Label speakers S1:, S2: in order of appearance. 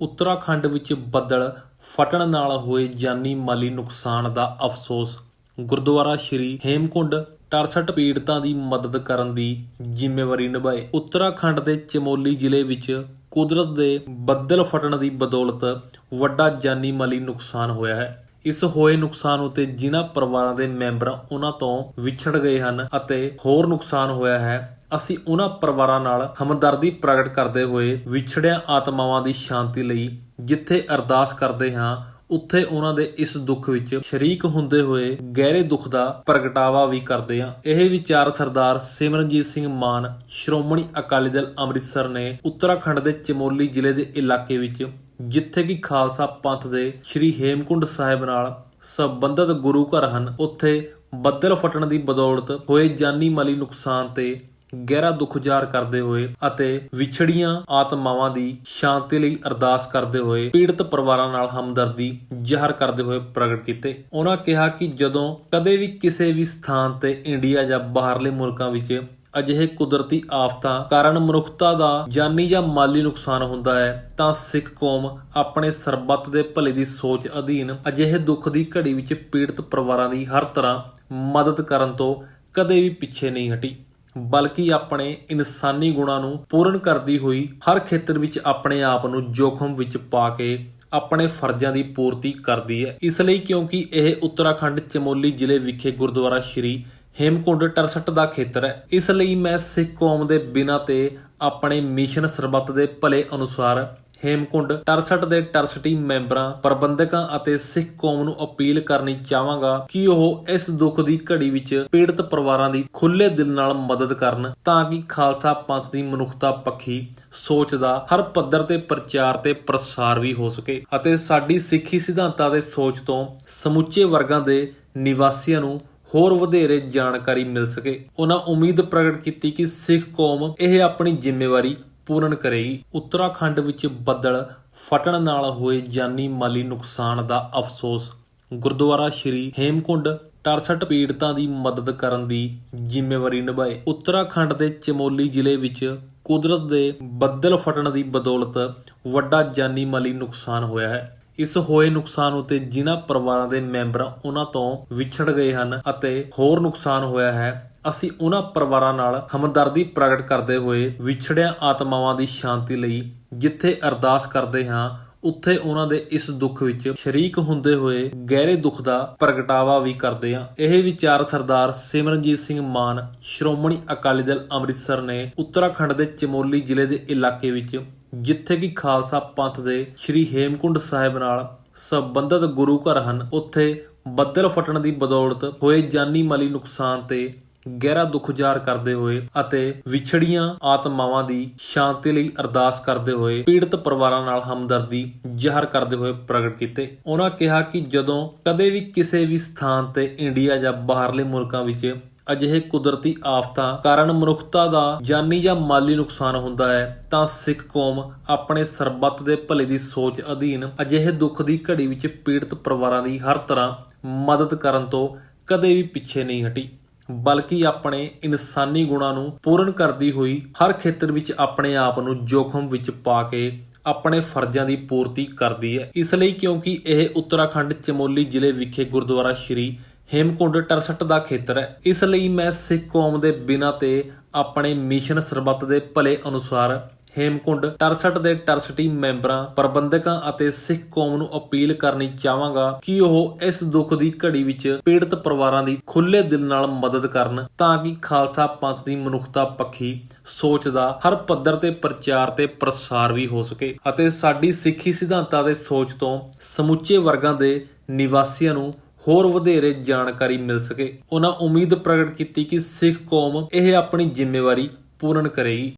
S1: ਉੱਤਰਾਖੰਡ ਵਿੱਚ ਬੱਦਲ ਫਟਣ ਨਾਲ ਹੋਏ ਜਾਨੀ ਮਾਲੀ ਨੁਕਸਾਨ ਦਾ ਅਫਸੋਸ। ਗੁਰਦੁਆਰਾ ਸ਼੍ਰੀ ਹੇਮਕੁੰਡ 68 ਪੀੜਤਾਂ ਦੀ ਮਦਦ ਕਰਨ ਦੀ ਜ਼ਿੰਮੇਵਾਰੀ ਨਿਭਾਏ। ਉੱਤਰਾਖੰਡ ਦੇ ਚਮੋਲੀ ਜ਼ਿਲ੍ਹੇ ਵਿੱਚ ਕੁਦਰਤ ਦੇ ਬੱਦਲ ਫਟਣ ਦੀ ਬਦੌਲਤ ਵੱਡਾ ਜਾਨੀ ਮਾਲੀ ਨੁਕਸਾਨ ਹੋਇਆ ਹੈ। ਇਸ ਹੋਏ ਨੁਕਸਾਨ ਉਤੇ ਜਿਨ੍ਹਾਂ ਪਰਿਵਾਰਾਂ ਦੇ ਮੈਂਬਰ ਉਹਨਾਂ ਤੋਂ ਵਿਛੜ ਗਏ ਹਨ ਅਤੇ ਹੋਰ ਨੁਕਸਾਨ ਹੋਇਆ ਹੈ। ਅਸੀਂ ਉਹਨਾਂ ਪਰਿਵਾਰਾਂ ਨਾਲ ਹਮਦਰਦੀ ਪ੍ਰਗਟ ਕਰਦੇ ਹੋਏ ਵਿਛੜਿਆ ਆਤਮਾਵਾਂ ਦੀ ਸ਼ਾਂਤੀ ਲਈ ਜਿੱਥੇ ਅਰਦਾਸ ਕਰਦੇ ਹਾਂ, ਉੱਥੇ ਉਹਨਾਂ ਦੇ ਇਸ ਦੁੱਖ ਵਿੱਚ ਸ਼ਰੀਕ ਹੁੰਦੇ ਹੋਏ ਗਹਿਰੇ ਦੁੱਖ ਦਾ ਪ੍ਰਗਟਾਵਾ ਵੀ ਕਰਦੇ ਹਾਂ। ਇਹ ਵਿਚਾਰ ਸਰਦਾਰ ਸਿਮਰਨਜੀਤ ਸਿੰਘ ਮਾਨ, ਸ਼੍ਰੋਮਣੀ ਅਕਾਲੀ ਦਲ ਅੰਮ੍ਰਿਤਸਰ ਨੇ ਉੱਤਰਾਖੰਡ ਦੇ ਚਮੋਲੀ ਜ਼ਿਲ੍ਹੇ ਦੇ ਇਲਾਕੇ ਵਿੱਚ, ਜਿੱਥੇ ਕਿ ਖਾਲਸਾ ਪੰਥ ਦੇ ਸ੍ਰੀ ਹੇਮਕੁੰਡ ਸਾਹਿਬ ਨਾਲ ਸੰਬੰਧਿਤ ਗੁਰੂ ਘਰ ਹਨ, ਉੱਥੇ ਬੱਦਲ ਫਟਣ ਦੀ ਬਦੌਲਤ ਹੋਏ ਜਾਨੀ ਮਾਲੀ ਨੁਕਸਾਨ ਤੇ ਗਹਿਰਾ ਦੁੱਖ ਜ਼ਾਹਰ ਕਰਦੇ ਹੋਏ ਅਤੇ ਵਿਛੜੀਆਂ ਆਤਮਾਵਾਂ ਦੀ ਸ਼ਾਂਤੀ ਲਈ ਅਰਦਾਸ ਕਰਦੇ ਹੋਏ ਪੀੜਤ ਪਰਿਵਾਰਾਂ ਨਾਲ ਹਮਦਰਦੀ ਜ਼ਾਹਰ ਕਰਦੇ ਹੋਏ ਪ੍ਰਗਟ ਕੀਤੇ। ਉਹਨਾਂ ਕਿਹਾ ਕਿ ਜਦੋਂ ਕਦੇ ਵੀ ਕਿਸੇ ਵੀ ਸਥਾਨ ਤੇ ਇੰਡੀਆ ਜਾਂ ਬਾਹਰਲੇ ਮੁਲਕਾਂ ਵਿੱਚ ਅਜਿਹੇ ਕੁਦਰਤੀ ਆਫਤਾਂ ਕਾਰਨ ਮਨੁੱਖਤਾ ਦਾ ਜਾਨੀ ਜਾਂ ਮਾਲੀ ਨੁਕਸਾਨ ਹੁੰਦਾ ਹੈ, ਤਾਂ ਸਿੱਖ ਕੌਮ ਆਪਣੇ ਸਰਬੱਤ ਦੇ ਭਲੇ ਦੀ ਸੋਚ ਅਧੀਨ ਅਜਿਹੇ ਦੁੱਖ ਦੀ ਘੜੀ ਵਿੱਚ ਪੀੜਤ ਪਰਿਵਾਰਾਂ ਦੀ ਹਰ ਤਰ੍ਹਾਂ ਮਦਦ ਕਰਨ ਤੋਂ ਕਦੇ ਵੀ ਪਿੱਛੇ ਨਹੀਂ ਹਟੀ। ਬਲਕਿ ਆਪਣੇ ਇਨਸਾਨੀ ਗੁਣਾਂ ਨੂੰ ਪੂਰਨ ਕਰਦੀ ਹੋਈ ਹਰ ਖੇਤਰ ਵਿੱਚ ਆਪਣੇ ਆਪ ਨੂੰ ਜੋਖਮ ਵਿੱਚ ਪਾ ਕੇ ਆਪਣੇ ਫਰਜ਼ਾਂ ਦੀ ਪੂਰਤੀ ਕਰਦੀ ਹੈ। ਇਸ ਲਈ ਕਿਉਂਕਿ ਇਹ ਉੱਤਰਾਖੰਡ ਚਮੋਲੀ ਜ਼ਿਲ੍ਹੇ ਵਿਖੇ ਗੁਰਦੁਆਰਾ ਸ਼੍ਰੀ ਹੇਮਕੁੰਡ 68 ਦਾ ਖੇਤਰ ਹੈ। ਇਸ ਲਈ ਮੈਂ ਸਿੱਖ ਕੌਮ ਦੇ ਬਿਨਾਂ ਤੇ ਆਪਣੇ ਮਿਸ਼ਨ ਸਰਬੱਤ ਦੇ ਭਲੇ ਅਨੁਸਾਰ ਹੇਮਕੁੰਡ 68 ਦੇ 68 ਮੈਂਬਰਾਂ, ਪ੍ਰਬੰਧਕਾਂ ਅਤੇ ਸਿੱਖ ਕੌਮ ਨੂੰ ਅਪੀਲ ਕਰਨੀ ਚਾਹਾਂਗਾ ਕਿ ਉਹ ਇਸ ਦੁੱਖ ਦੀ ਘੜੀ ਵਿੱਚ ਪੀੜਤ ਪਰਿਵਾਰਾਂ ਦੀ ਖੁੱਲੇ ਦਿਲ ਨਾਲ ਮਦਦ ਕਰਨ ਤਾਂ ਕਿ ਖਾਲਸਾ ਪੰਥ ਦੀ ਮਨੁੱਖਤਾ ਪੱਖੀ ਸੋਚ ਦਾ ਹਰ ਪੱਧਰ ਤੇ ਪ੍ਰਚਾਰ ਤੇ ਪ੍ਰਸਾਰ ਵੀ ਹੋ ਸਕੇ ਅਤੇ ਸਾਡੀ ਸਿੱਖੀ ਸਿਧਾਂਤਾਂ ਦੇ ਸੋਚ ਤੋਂ ਸਮੁੱਚੇ ਵਰਗਾਂ ਦੇ ਨਿਵਾਸੀਆਂ ਨੂੰ ਹੋਰ ਵਧੇਰੇ ਜਾਣਕਾਰੀ ਮਿਲ ਸਕੇ। ਉਹਨਾਂ ਉਮੀਦ ਪ੍ਰਗਟ ਕੀਤੀ ਕਿ ਸਿੱਖ ਕੌਮ ਇਹ ਆਪਣੀ ਜ਼ਿੰਮੇਵਾਰੀ ਪੂਰਨ ਕਰੇਗੀ ਉੱਤਰਾਖੰਡ ਵਿੱਚ ਬੱਦਲ ਫਟਣ ਨਾਲ ਹੋਏ ਜਾਨੀ ਮਾਲੀ ਨੁਕਸਾਨ ਦਾ ਅਫਸੋਸ। ਗੁਰਦੁਆਰਾ ਸ਼੍ਰੀ ਹੇਮਕੁੰਡ 68 ਪੀੜਤਾਂ ਦੀ ਮਦਦ ਕਰਨ ਦੀ ਜ਼ਿੰਮੇਵਾਰੀ ਨਿਭਾਏ। ਉੱਤਰਾਖੰਡ ਦੇ ਚਮੋਲੀ ਜ਼ਿਲ੍ਹੇ ਵਿੱਚ ਕੁਦਰਤ ਦੇ ਬੱਦਲ ਫਟਣ ਦੀ ਬਦੌਲਤ ਵੱਡਾ ਜਾਨੀ ਮਾਲੀ ਨੁਕਸਾਨ ਹੋਇਆ ਹੈ। ਇਸ ਹੋਏ ਨੁਕਸਾਨ ਉਤੇ ਜਿਨ੍ਹਾਂ ਪਰਿਵਾਰਾਂ ਦੇ ਮੈਂਬਰ ਉਹਨਾਂ ਤੋਂ ਵਿਛੜ ਗਏ ਹਨ ਅਤੇ ਹੋਰ ਨੁਕਸਾਨ ਹੋਇਆ ਹੈ। ਅਸੀਂ ਉਹਨਾਂ ਪਰਿਵਾਰਾਂ ਨਾਲ ਹਮਦਰਦੀ ਪ੍ਰਗਟ ਕਰਦੇ ਹੋਏ ਵਿਛੜਿਆ ਆਤਮਾਵਾਂ ਦੀ ਸ਼ਾਂਤੀ ਲਈ ਜਿੱਥੇ ਅਰਦਾਸ ਕਰਦੇ ਹਾਂ, ਉੱਥੇ ਉਹਨਾਂ ਦੇ ਇਸ ਦੁੱਖ ਵਿੱਚ ਸ਼ਰੀਕ ਹੁੰਦੇ ਹੋਏ ਗਹਿਰੇ ਦੁੱਖ ਦਾ ਪ੍ਰਗਟਾਵਾ ਵੀ ਕਰਦੇ ਹਾਂ। ਇਹ ਵਿਚਾਰ ਸਰਦਾਰ ਸਿਮਰਨਜੀਤ ਸਿੰਘ ਮਾਨ, ਸ਼੍ਰੋਮਣੀ ਅਕਾਲੀ ਦਲ ਅੰਮ੍ਰਿਤਸਰ ਨੇ ਉੱਤਰਾਖੰਡ ਦੇ ਚਮੋਲੀ ਜ਼ਿਲ੍ਹੇ ਦੇ ਇਲਾਕੇ ਵਿੱਚ, ਜਿੱਥੇ ਕਿ ਖਾਲਸਾ ਪੰਥ ਦੇ ਸ੍ਰੀ ਹੇਮਕੁੰਡ ਸਾਹਿਬ ਨਾਲ ਸੰਬੰਧਿਤ ਗੁਰੂ ਘਰ ਹਨ, ਉੱਥੇ ਬੱਦਲ ਫਟਣ ਦੀ ਬਦੌਲਤ ਹੋਏ ਜਾਨੀ ਮਾਲੀ ਨੁਕਸਾਨ ਤੇ ਗਹਿਰਾ ਦੁੱਖ ਜ਼ਾਹਰ ਕਰਦੇ ਹੋਏ ਅਤੇ ਵਿਛੜੀਆਂ ਆਤਮਾਵਾਂ ਦੀ ਸ਼ਾਂਤੀ ਲਈ ਅਰਦਾਸ ਕਰਦੇ ਹੋਏ ਪੀੜਤ ਪਰਿਵਾਰਾਂ ਨਾਲ ਹਮਦਰਦੀ ਜ਼ਾਹਰ ਕਰਦੇ ਹੋਏ ਪ੍ਰਗਟ ਕੀਤੇ। ਉਹਨਾਂ ਕਿਹਾ ਕਿ ਜਦੋਂ ਕਦੇ ਵੀ ਕਿਸੇ ਵੀ ਸਥਾਨ ਤੇ ਇੰਡੀਆ ਜਾਂ ਬਾਹਰਲੇ ਮੁਲਕਾਂ ਵਿੱਚ ਅਜਿਹੇ ਕੁਦਰਤੀ ਆਫਤਾਂ ਕਾਰਨ ਮਨੁੱਖਤਾ ਦਾ ਜਾਨੀ ਜਾਂ ਮਾਲੀ ਨੁਕਸਾਨ ਹੁੰਦਾ ਹੈ, ਤਾਂ ਸਿੱਖ ਕੌਮ ਆਪਣੇ ਸਰਬੱਤ ਦੇ ਭਲੇ ਦੀ ਸੋਚ ਅਧੀਨ ਅਜਿਹੇ ਦੁੱਖ ਦੀ ਘੜੀ ਵਿੱਚ ਪੀੜਤ ਪਰਿਵਾਰਾਂ ਦੀ ਹਰ ਤਰ੍ਹਾਂ ਮਦਦ ਕਰਨ ਤੋਂ ਕਦੇ ਵੀ ਪਿੱਛੇ ਨਹੀਂ ਹਟੀ। ਬਲਕਿ ਆਪਣੇ ਇਨਸਾਨੀ ਗੁਣਾਂ ਨੂੰ ਪੂਰਨ ਕਰਦੀ ਹੋਈ ਹਰ ਖੇਤਰ ਵਿੱਚ ਆਪਣੇ ਆਪ ਨੂੰ ਜੋਖਮ ਵਿੱਚ ਪਾ ਕੇ ਆਪਣੇ ਫਰਜ਼ਾਂ ਦੀ ਪੂਰਤੀ ਕਰਦੀ ਹੈ। ਇਸ ਲਈ ਕਿਉਂਕਿ ਇਹ ਉੱਤਰਾਖੰਡ ਚਮੋਲੀ ਜ਼ਿਲ੍ਹੇ ਵਿਖੇ ਗੁਰਦੁਆਰਾ ਸ਼੍ਰੀ ਹੇਮਕੁੰਡ 68 ਦਾ ਖੇਤਰ ਹੈ। ਇਸ ਲਈ ਮੈਂ ਸਿੱਖ ਕੌਮ ਦੇ ਬਿਨਾਂ ਤੇ ਆਪਣੇ ਮਿਸ਼ਨ ਸਰਬੱਤ ਦੇ ਭਲੇ ਅਨੁਸਾਰ ਹੇਮਕੁੰਡ 68 ਦੇ 68 ਮੈਂਬਰਾਂ, ਪ੍ਰਬੰਧਕਾਂ ਅਤੇ ਸਿੱਖ ਕੌਮ ਨੂੰ ਅਪੀਲ ਕਰਨੀ ਚਾਹਾਂਗਾ ਕਿ ਉਹ ਇਸ ਦੁੱਖ ਦੀ ਘੜੀ ਵਿੱਚ ਪੀੜਤ ਪਰਿਵਾਰਾਂ ਦੀ ਖੁੱਲ੍ਹੇ ਦਿਲ ਨਾਲ ਮਦਦ ਕਰਨ ਤਾਂ ਕਿ ਖਾਲਸਾ ਪੰਥ ਦੀ ਮਨੁੱਖਤਾ ਪੱਖੀ ਸੋਚ ਦਾ ਹਰ ਪੱਧਰ ਤੇ ਪ੍ਰਚਾਰ ਤੇ ਪ੍ਰਸਾਰ ਵੀ ਹੋ ਸਕੇ ਅਤੇ ਸਾਡੀ ਸਿੱਖੀ ਸਿਧਾਂਤਾਂ ਦੇ ਸੋਚ ਤੋਂ ਸਮੁੱਚੇ ਵਰਗਾਂ ਦੇ ਨਿਵਾਸੀਆਂ ਨੂੰ ਹੋਰ ਵਧੇਰੇ ਜਾਣਕਾਰੀ ਮਿਲ ਸਕੇ। ਉਹਨਾਂ ਉਮੀਦ ਪ੍ਰਗਟ ਕੀਤੀ ਕਿ ਸਿੱਖ ਕੌਮ ਇਹ ਆਪਣੀ ਜ਼ਿੰਮੇਵਾਰੀ ਪੂਰਨ ਕਰੇਗੀ।